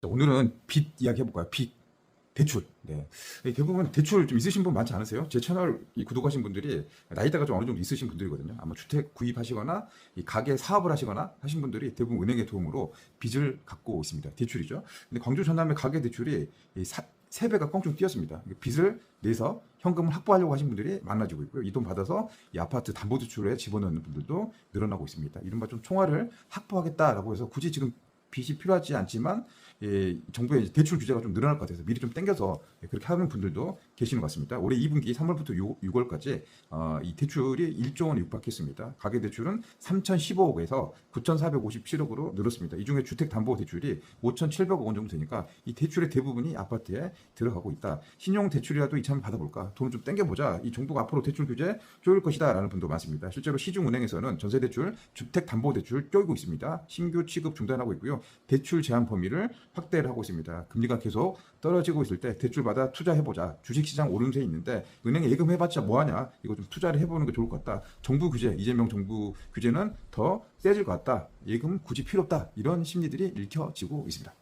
자, 오늘은 빚 이야기 해볼까요? 빚, 대출. 네. 네, 대부분 대출 좀 있으신 분 많지 않으세요? 제 채널 이 구독하신 분들이 나이대가 좀 어느 정도 있으신 분들이거든요. 아마 주택 구입하시거나 이 가게 사업을 하시거나 하신 분들이 대부분 은행의 도움으로 빚을 갖고 있습니다. 대출이죠. 근데 광주 전남의 가게 대출이 이 사, 3배가 껑충 뛰었습니다. 빚을 내서 현금을 확보하려고 하신 분들이 많아지고 있고요. 이 돈 받아서 이 아파트 담보대출에 집어넣는 분들도 늘어나고 있습니다. 이른바 좀 총알을 확보하겠다라고 해서 굳이 지금 빚이 필요하지 않지만 예, 정부의 대출 규제가 좀 늘어날 것 같아서 미리 좀 땡겨서 예, 그렇게 하는 분들도 계시는 것 같습니다. 올해 2분기 3월부터 6, 월까지 어, 이 대출이 1조 원에 육박했습니다. 가계 대출은 3,015억에서 9,457억으로 늘었습니다. 이 중에 주택담보 대출이 5,700억 원 정도 되니까 이 대출의 대부분이 아파트에 들어가고 있다. 신용 대출이라도 이참에 받아볼까? 돈을 좀 땡겨보자. 이 정부가 앞으로 대출 규제 쪼일 것이다라는 분도 많습니다. 실제로 시중은행에서는 전세 대출, 주택담보 대출 쪼이고 있습니다. 신규 취급 중단하고 있고요. 대출 제한 범위를 확대를 하고 있습니다. 금리가 계속 떨어지고 있을 때 대출 받아 투자해보자. 주식시장 오름세에 있는데 은행에 예금 해봤자 뭐하냐? 이거 좀 투자를 해보는 게 좋을 것 같다. 정부 규제, 이재명 정부 규제는 더 세질 것 같다. 예금 굳이 필요 없다. 이런 심리들이 읽혀지고 있습니다.